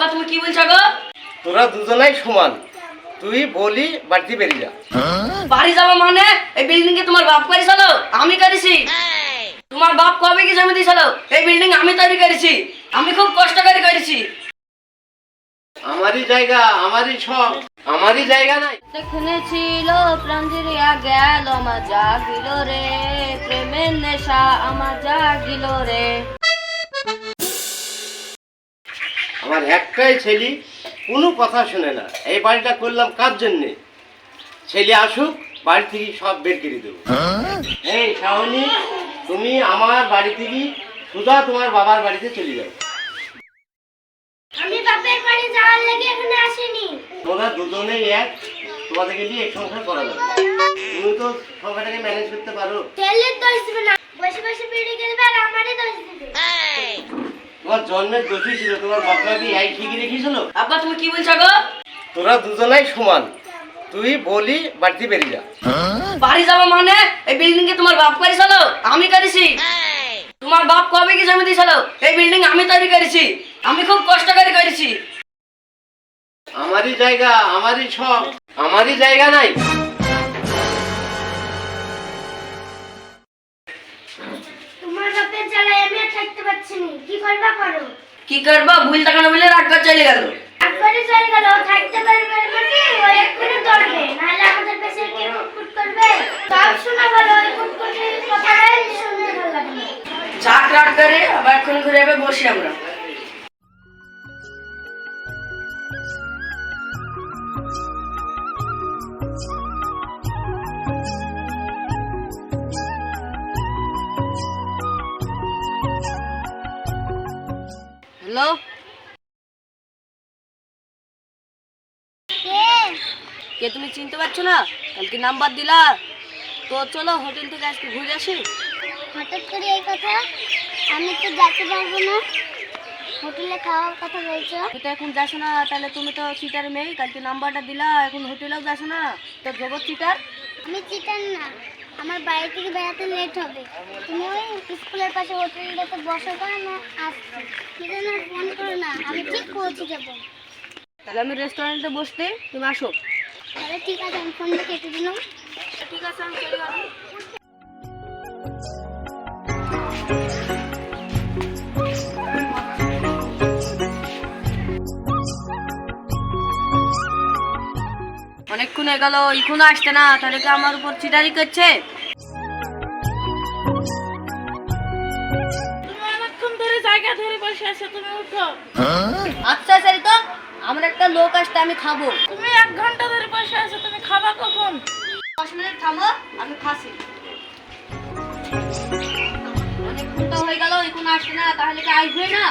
আব্বা তুমি কি বলছো গো? তোরা দুজনাই সমান। তুই বলি বাড়িতে বেরিয়ে যা। বাড়ি যাব মানে? এই বিল্ডিং কি তোমার বাপ করেছিল আমি করেছি। তোমার বাপ কবে কি জমি দিয়েছিল? এই বিল্ডিং আমি তৈরি করেছি। আমি খুব কষ্ট করে করেছি। আমারই জায়গা আমারই সব আমারই জায়গা নাই। সেখানে ছিল প্রাঞ্জলিয়া গেল আমার জাগিল রে। প্রেমের নেশা আমার জাগিল রে। আমার একটাই ছেলে কোনো কথা শুনে না। এই বাড়িটা করলাম কার জন্যে? ছেলে আসুক বাড়ি থেকে সব বের করে দেবো। এই শাওনি তুমি আমার বাড়ি থেকে সুধা তোমার বাবার বাড়িতে চলে যাও। আমি বাপের বাড়ি যাওয়ার লেগে এখানে আসিনি। তোমরা দুজনেই এক তোমাদেরকে নিয়ে এক সংসার করা যাবে। তুমি তো সংসারটাকে ম্যানেজ করতে পারো। ছেলের দোষ দিবে না। বসে বসে বিড়ি আর আমারই দোষ দিবে। তোমার জন্মের দোষী ছিল তোমার বাবা এই ঠিকই রেখেছিল আব্বা তুমি কি বলছো গো? তোরা দুজনাই সমান। তুই বলি বাড়িতে বেরিয়ে যা। বাড়ি যাব মানে? এই বিল্ডিং কি তোমার বাপ করেছিল? আমি করেছি। তোমার বাপ কবে কি জমি দিয়েছিল? এই বিল্ডিং আমি তৈরি করেছি। আমি খুব কষ্ট করে করেছি। আমারই জায়গা আমারই সব আমারই জায়গা নাই। বাপের জ্বালায় আমি আর থাকতে পারছি না। কি করবা করো? কি করব? ভুল টাকা বলে রাগ করে চলে গেল। একবারে চলে গেল। থাকতে পারবে না কি ও এক্ষুনি দৌড়বে নাহলে আমাদের পেছনে কে কুটকুট করবে? সব শোনা ভালো ওই কুটকুটের কথাটাই শুনতে ভালো লাগে না। রাগ করে আবার এখন ঘুরে যাবে বসি আমরা। হ্যালো কে? তুমি চিনতে পারছ না? কালকে নাম্বার দিলা। তো চলো হোটেল থেকে আজকে ঘুরে আসি। হঠাৎ করে এই কথা? আমি তো যেতে পারব না। হোটেলে খাওয়ার কথা বলছো? তুই তো এখন যাস না তাহলে তুমি তো চিটার মেয়ে। কালকে নাম্বারটা দিলা এখন হোটেলেও যাস না। তো জগৎ চিটার আমি চিটার না। আমার বাড়ি থেকে বেড়াতে লেট হবে। তুমি ওই স্কুলের পাশে হোটেলটাতে বসে করো না আসছি ঠিক যেন ফোন করো না। আমি ঠিক পৌঁছে যাব। তাহলে আমি রেস্টুরেন্টে বসতে তুমি আসো। তাহলে ঠিক আছে আমি ফোনটা কেটে দিলাম। ঠিক আছে আমি চলে হয়ে গেল এখনও আসছে না তাহলে কি আমার উপর চিটারি করছে? আচ্ছা তো আমার একটা লোক আসতে আমি খাব। তুমি এক ঘণ্টা ধরে বসে আছো তুমি খাবা কখন? দশ মিনিট থামো আমি খাসি অনেক ঘণ্টা হয়ে গেল এখন আসছে না তাহলে কি আসবে না?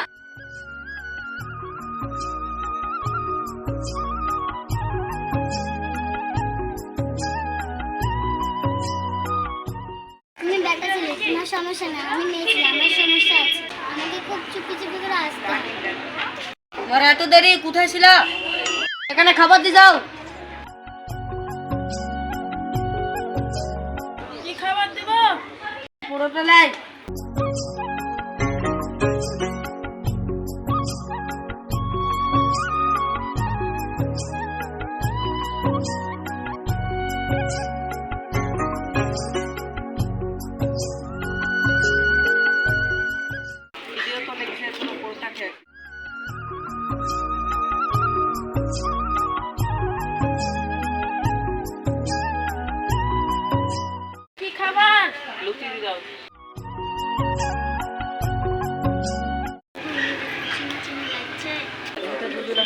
ব্যাটা সমস্যা না আমি নিয়েছি আমার সমস্যা আছে। আমাকে খুব চুপি চুপি করে আসতে হবে তোমার এত দেরি কোথায় ছিল? এখানে খাবার দিয়ে যাও। কি খাবার দেব? পুরোটা লাই।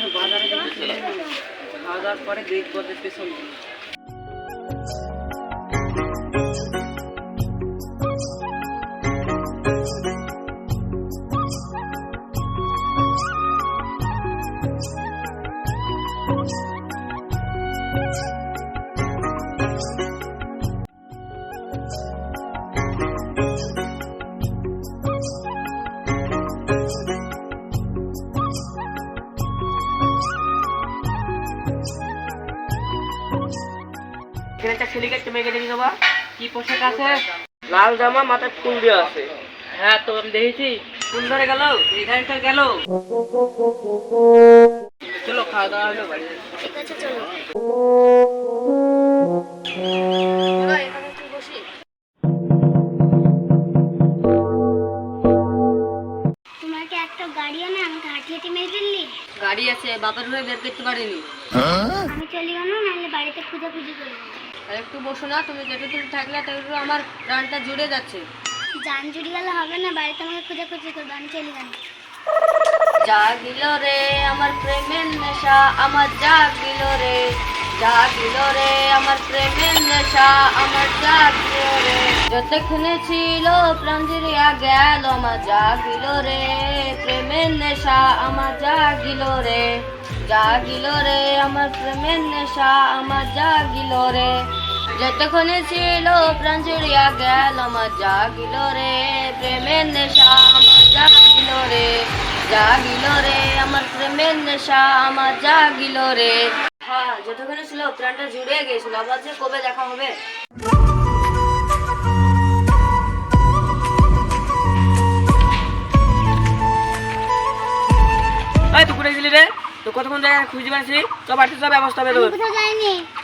খাবার লাগছে খাওয়া দাওয়ার পরে দেখব পেছন এখানে একটা ছেলেকে একটা মেয়েকে দেখে দেবা কি পোশাক আছে? লাল জামা মাথায় ফুল দেওয়া আছে। হ্যাঁ তো আমি দেখেছি। ফুল ধরে গেল এই গাড়িটা গেল। খাওয়া দাওয়া হলো বাড়ি ঠিক আছে চলো। এবার এখানে একটু গাড়িও না আমাকে মেরে গাড়ি আছে বাপের হয়ে বের করতে পারিনি। আমি চলে গেলো নাহলে বাড়িতে খুঁজাখুঁজি করব আর একটু বসো না তুমি যেটুকু থাকলে তেটুকু আমার প্রাণটা জুড়ে যাচ্ছে। জান জুড়ি গেলে হবে না বাড়িতে আমাকে খোঁজাখুঁজি করবে আমি চলে গেলাম জাগিল রে আমার প্রেমের নেশা আমার জাগিল রে জাগিল রে আমার প্রেমের নেশা আমার জাগিল রে। যতক্ষণে ছিল প্রাণ জুড়িয়া গেল আমার জাগিল রে প্রেমের নেশা আমার জাগিল রে। জাগিল রে আমার প্রেমের নেশা, আমার জাগিল রে। যতক্ষণে ছিল প্রাণ জুড়িয়া গেল, আমার জাগিল রে প্রেমের নেশা, আমার জাগিল রে। জাগিল রে আমার প্রেমের নেশা, আমার জাগিল রে। হ্যাঁ যতক্ষণে ছিল প্রাণটা জুড়ে গেছিল আবার যে কবে দেখা হবে? তো কতক্ষণ জায়গায় খুঁজে পাচ্ছি তো বাড়িতে সব ব্যবস্থা হবে তোর।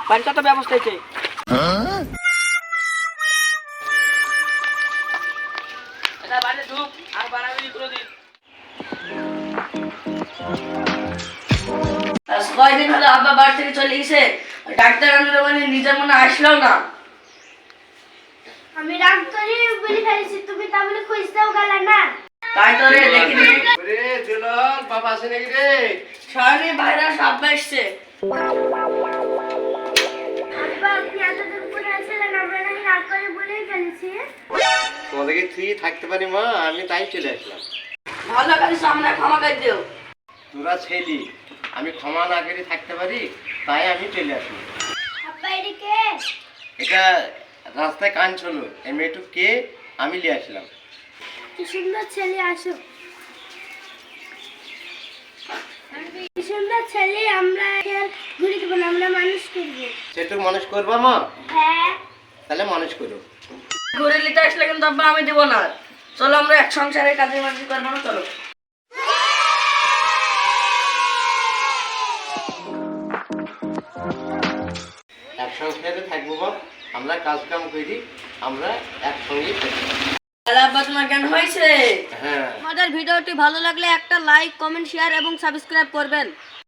বাড়িতে তো ব্যবস্থা হয়েছে বাড়িতে ঢুক আর বাড়াবি কোনোদিন কয়দিন হলো আব্বা বাড়ি থেকে চলে গেছে। ডাক্তার আনলে মানে নিজের মনে আসলেও না। আমি করে বলে ফেলেছি। তুমি তাহলে খুঁজতেও গেলে না। তাই তো রে দেখি দেখি। রে দুলন বাবা আছে নাকি রে? বাইরে তোমাদেরকে তুই থাকতে পারি মা? আমি তাই চলে আসলাম। ভালো সামনে ক্ষমা করে দিও। তোরা ছেলি আমি ক্ষমা না করে থাকতে পারি তাই আমি চলে আসলাম। এটা রাস্তায় কান ছিল এই মেয়েটু কে আমি নিয়ে আসলাম। কি সুন্দর ছেলে আসো। কি সুন্দর ছেলে আমরা ঘুরে দেবো না আমরা মানুষ করব। সেটুকু মানুষ করবা মা? হ্যাঁ। তাহলে মানুষ করো। ঘুরে নিতে আসলে কিন্তু আব্বা আমি দেবো না। চলো আমরা এক সংসারে কাজে মাঝে করব না চলো। একসঙ্গে থাকব বাপ আমরা কাজ কাম করি আমরা একসঙ্গেই থাকি হ্যাঁ। আমাদের ভিডিওটি ভালো লাগলে একটা লাইক কমেন্ট শেয়ার এবং সাবস্ক্রাইব করবেন।